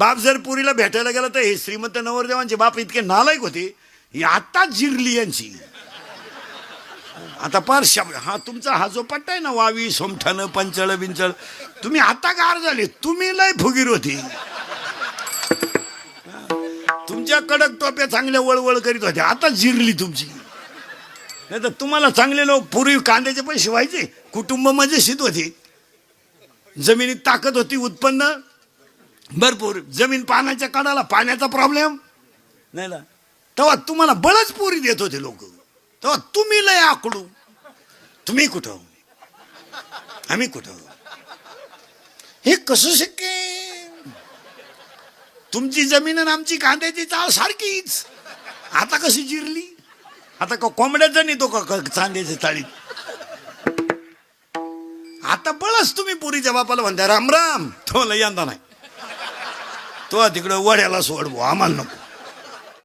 बाप जर पुरीला भेटायला गेला तर हे श्रीमंत नवरदेवांचे बाप इतके नालायक होते ही आता जिरली यांची. आता पार शब हा तुमचा हा जो पट्टा आहे ना वावी सोमठाणं पंचळ बिंचळ तुम्ही आता गार झाले तुम्ही लय फुगीर होती. तुमच्या कडक टोप्या चांगल्या वळवळ करीत होत्या आता जिरली तुमची. नाही तर तुम्हाला चांगले लोक पूर्वी कांद्याचे पैसे व्हायचे कुटुंब मजेशीत होते. जमिनीत ताकद होती उत्पन्न भरपूर. जमीन पाण्याच्या कडाला पाण्याचा प्रॉब्लेम नाही ना. तेव्हा तुम्हाला बळच पुरी देत होते लोक. तेव्हा तुम्ही लय आकडू. तुम्ही कुठं? आम्ही कुठं? हे कसं शक्य तुमची जमीन आणि आमची कांद्याची चाळ सारखीच. आता कशी जिरली? आता का कोंबड्याचा नेतो तो का चांद्याच्या चाळीत? आता बळच तुम्ही पुरीच्या बापाला म्हणता राम राम. तो लय यंदा नाही. तो तिकडं वड्याला सोड बुवा, आम्हाला नको